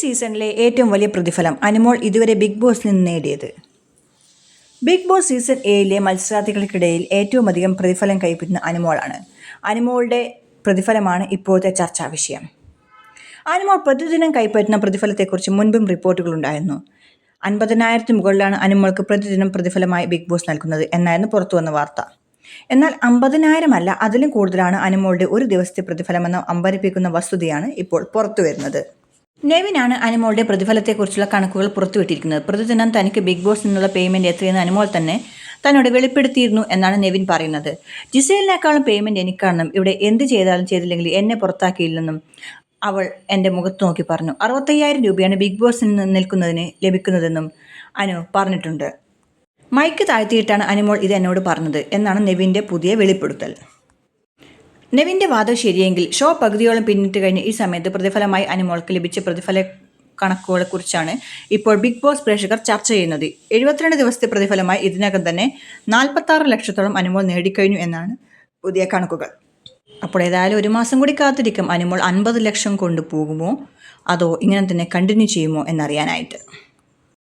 സീസണിലെ ഏറ്റവും വലിയ പ്രതിഫലം അനുമോൾ ഇതുവരെ ബിഗ് ബോസിൽ നിന്ന് നേടിയത്. ബിഗ് ബോസ് സീസൺ ഏഴിലെ മത്സരാർത്ഥികൾക്കിടയിൽ ഏറ്റവും അധികം പ്രതിഫലം കൈപ്പറ്റുന്ന അനുമോളാണ്. അനുമോളുടെ പ്രതിഫലമാണ് ഇപ്പോഴത്തെ ചർച്ചാ വിഷയം. അനുമോൾ പ്രതിദിനം കൈപ്പറ്റുന്ന പ്രതിഫലത്തെക്കുറിച്ച് മുൻപും റിപ്പോർട്ടുകളുണ്ടായിരുന്നു അൻപതിനായിരത്തിന് മുകളിലാണ് അനുമോൾക്ക് പ്രതിദിനം പ്രതിഫലമായി ബിഗ് ബോസ് നൽകുന്നത് എന്നായിരുന്നു പുറത്തു വന്ന വാർത്ത. എന്നാൽ അമ്പതിനായിരം അല്ല അതിലും കൂടുതലാണ് അനുമോളുടെ ഒരു ദിവസത്തെ പ്രതിഫലമെന്ന് അമ്പരിപ്പിക്കുന്ന വസ്തുതയാണ് ഇപ്പോൾ പുറത്തു വരുന്നത് നെവിനാണ് അനുമോളുടെ പ്രതിഫലത്തെക്കുറിച്ചുള്ള കണക്കുകൾ പുറത്തുവിട്ടിരിക്കുന്നത്. പ്രതിദിനം തനിക്ക് ബിഗ് ബോസ് നിന്നുള്ള പേയ്മെന്റ് എത്രയെന്ന് അനുമോൾ തന്നെ തന്നോട് വെളിപ്പെടുത്തിയിരുന്നു എന്നാണ് നെവിൻ പറയുന്നത്. ജിസേലിനേക്കാളും പേയ്മെന്റ് എനിക്കാണെന്നും ഇവിടെ എന്ത് ചെയ്താലും ചെയ്തില്ലെങ്കിൽ എന്നെ പുറത്താക്കിയില്ലെന്നും അവൾ എന്റെ മുഖത്ത് നോക്കി പറഞ്ഞു. അറുപത്തയ്യായിരം രൂപയാണ് ബിഗ് ബോസിൽ നിന്ന് നിൽക്കുന്നതിന് ലഭിക്കുന്നതെന്നും അനു പറഞ്ഞിട്ടുണ്ട്. മൈക്ക് താഴ്ത്തിയിട്ടാണ് അനുമോൾ ഇത് എന്നോട് പറഞ്ഞത് എന്നാണ് നെവിന്റെ പുതിയ വെളിപ്പെടുത്തൽ. നെവിന്റെ വാദം ശരിയെങ്കിൽ ഷോ പകുതിയോളം പിന്നിട്ട് കഴിഞ്ഞ് ഈ സമയത്ത് പ്രതിഫലമായി അനുമോൾക്ക് ലഭിച്ച പ്രതിഫല കണക്കുകളെക്കുറിച്ചാണ് ഇപ്പോൾ ബിഗ് ബോസ് പ്രേക്ഷകർ ചർച്ച ചെയ്യുന്നത്. എഴുപത്തിരണ്ട് ദിവസത്തെ പ്രതിഫലമായി ഇതിനകം തന്നെ നാൽപ്പത്താറ് ലക്ഷത്തോളം അനുമോൾ നേടിക്കഴിഞ്ഞു എന്നാണ് പുതിയ കണക്കുകൾ. അപ്പോൾ ഏതായാലും ഒരു മാസം കൂടി കാത്തിരിക്കും അനുമോൾ അൻപത് ലക്ഷം കൊണ്ടുപോകുമോ അതോ ഇങ്ങനെ തന്നെ കണ്ടിന്യൂ ചെയ്യുമോ എന്നറിയാനായിട്ട്.